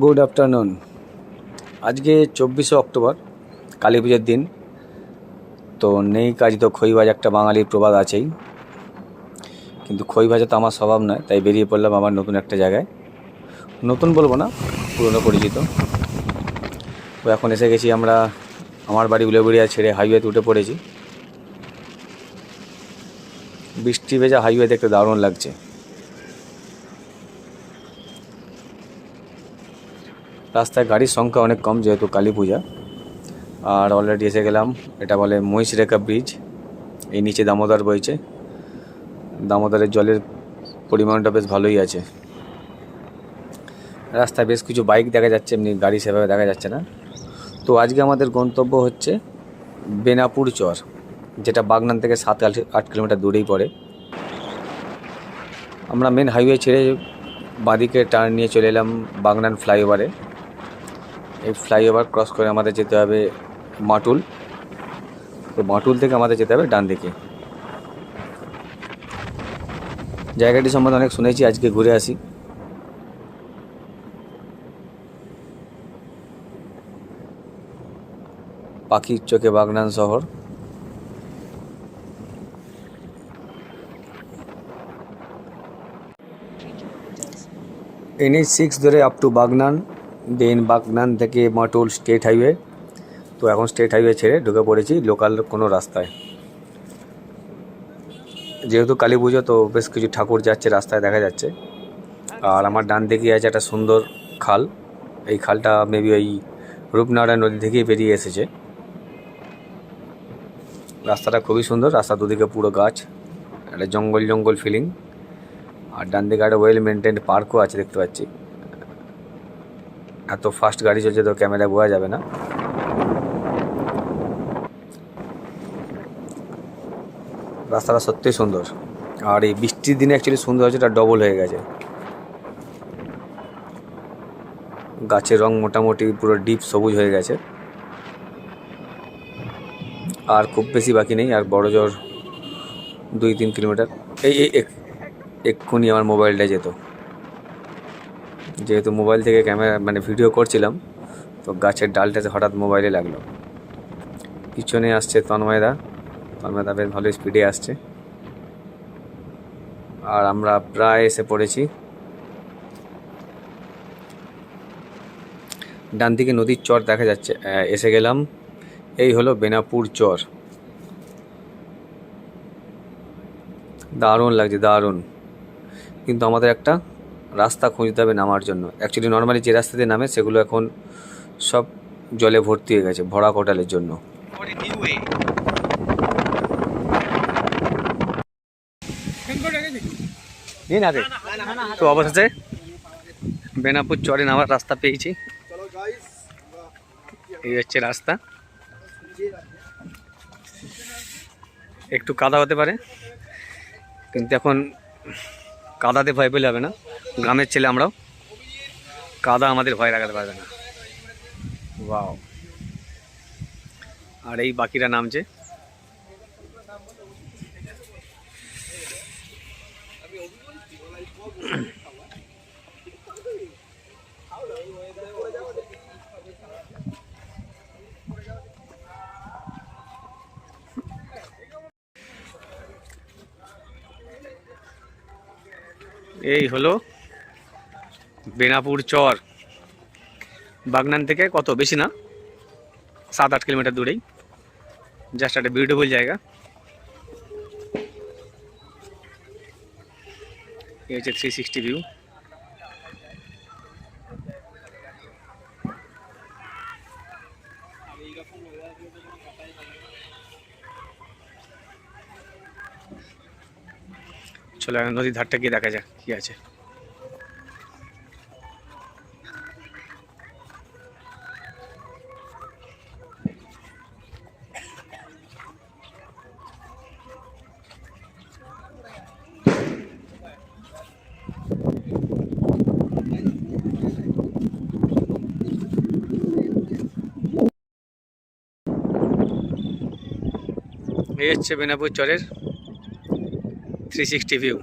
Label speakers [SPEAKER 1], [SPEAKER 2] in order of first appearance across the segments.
[SPEAKER 1] Good afternoon আজকে চব্বিশে October, Kali পুজোর দিন। তো নেই কাজ তো খই ভাজা একটা বাঙালির প্রবাদ আছেই। কিন্তু খই ভাজা তো আমার স্বভাব নয়, তাই বেরিয়ে পড়লাম আমার নতুন একটা জায়গায়। নতুন বলব না, পুরনো পরিচিত। তো এখন এসে গেছি আমরা, আমার বাড়ি উলেবুড়িয়া ছেড়ে হাইওয়েতে উঠে পড়েছি। বৃষ্টি ভেজা হাইওয়ে দেখতে দারুণ লাগছে। রাস্তায় গাড়ির সংখ্যা অনেক কম যেহেতু কালী পূজা। আর অলরেডি এসে গেলাম, এটা বলে মহিষরেখা ব্রিজ এই নিচে দামোদর বইছে। দামোদরের জলের পরিমাণটা বেশ ভালোই আছে। রাস্তায় বেশ কিছু বাইক দেখা যাচ্ছে, এমনি গাড়ি সেভাবে দেখা যাচ্ছে না। তো আজকে আমাদের গন্তব্য হচ্ছে বেনাপুর চর, যেটা বাগনান থেকে সাত আট- কিলোমিটার দূরেই পড়ে। আমরা মেন হাইওয়ে ছেড়ে বাঁদিকে টার্ন নিয়ে চলে এলাম বাগনান ফ্লাইওভারে এই ফ্লাইওভার ক্রস করে আমাদের যেতে হবে মাটুল। তো মাটুল থেকে আমাদের যেতে হবে ডান দিকে। জায়গাটি সম্বন্ধে অনেক শুনেছি, আজকে ঘুরে আসি। পাখির চোখে বাগনান শহর। এনএইচ সিক্স ধরে up to Bagnan. Then Bagnan থেকে মাটুল স্টেট হাইওয়ে। তো এখন স্টেট হাইওয়ে ছেড়ে ঢুকে পড়েছি লোকাল কোনো রাস্তায়। যেহেতু কালী পুজো, তো বেশ কিছু ঠাকুর যাচ্ছে, রাস্তায় দেখা যাচ্ছে। আর আমার ডান দিকে আছে একটা সুন্দর খাল। এই খালটা মেবি ওই রূপনারায়ণ নদী থেকেই বেরিয়ে এসেছে। রাস্তাটা খুবই সুন্দর রাস্তা দুদিকে পুরো গাছ, একটা জঙ্গল জঙ্গল ফিলিং আর ডান দিকে একটা ওয়েল মেনটেন্ড পার্কও আছে, দেখতে পাচ্ছি। এত ফাস্ট গাড়ি চলছে, তো ক্যামেরা বোঝা যাবে না। রাস্তাটা সত্যিই সুন্দর। আর এই বৃষ্টির দিনে অ্যাকচুয়ালি সুন্দর হচ্ছে এটা ডবল হয়ে গেছে। গাছের রং মোটামুটি পুরো ডিপ সবুজ হয়ে গেছে। আর খুব বেশি বাকি নেই, আর বড় জোর দুই তিন কিলোমিটার। এই এই এক- এক্ষুনি আমার মোবাইলটা যেত। যেহেতু মোবাইল থেকে ক্যামেরা মানে ভিডিও করছিলাম, তো গাছের ডালটাতে হঠাৎ মোবাইলে লাগল। পিছনে আসছে তন্ময়দা। তন্ময়দা বেশ ভালো স্পিডে আসছে। আর আমরা প্রায় এসে পড়েছি। ডান দিকে নদীর চর দেখা যাচ্ছে। এসে গেলাম। এই হলো বেনাপুর চর। দারুণ লাগছে, দারুণ। কিন্তু আমাদের একটা রাস্তা খুঁজতে হবে নামার জন্য। অ্যাকচুয়ালি নর্মালি যে রাস্তা দিয়ে নামে সেগুলো এখন সব জলে ভর্তি হয়ে গেছে ভরা কোটালের জন্য। তো অবশেষে বেনাপুর চরে নামার রাস্তা পেয়েছি। এই হচ্ছে রাস্তা। একটু কাদা হতে পারে। কিন্তু এখন কাদাতে ভয় পেলে হবে না। গ্রামের ছেলে আমরাও। কাদা আমাদের ভয় লাগাতে পারবে না। বাও আর এই বাকিরা নামছে। এই হলো বেনাপুর চর। বাগনান থেকে কত? বেশি না? সাত আট কিলোমিটার দূরেই। জাস্ট একটা বিউটিফুল জায়গা। এই হচ্ছে থ্রি সিক্সটি ভিউ চলো নদীর ধারটা গিয়ে দেখা যাক কি আছে। এই হচ্ছে বেনাপুর চরের থ্রি view. ভিউ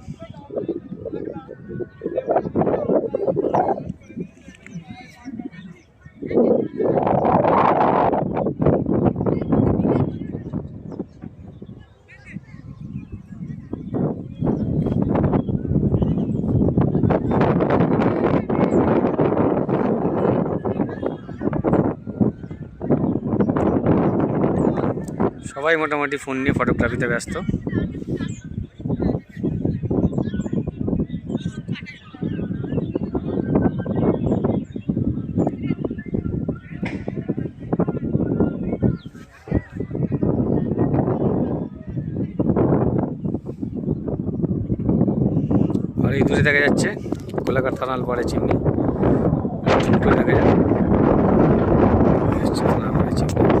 [SPEAKER 1] সবাই মোটামুটি ফোন নিয়ে ফটোগ্রাফিতে ব্যস্ত। দূরে দেখা যাচ্ছে কোলাঘাট থানাল পরে চিমনি। দেখা যাচ্ছে চিমনি।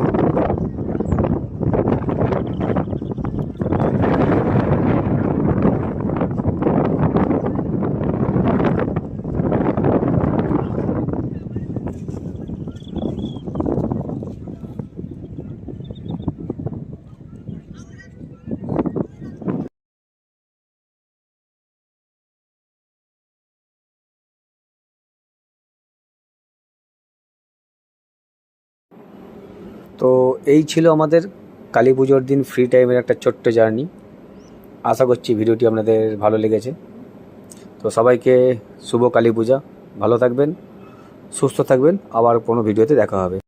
[SPEAKER 1] তো এই ছিল আমাদের কালী পুজোর দিন ফ্রি টাইমের একটা ছোট্ট জার্নি আশা করছি ভিডিওটি আপনাদের ভালো লেগেছে। তো সবাইকে শুভ কালী পূজা। ভালো থাকবেন, সুস্থ থাকবেন। আবার কোনো ভিডিওতে দেখা হবে।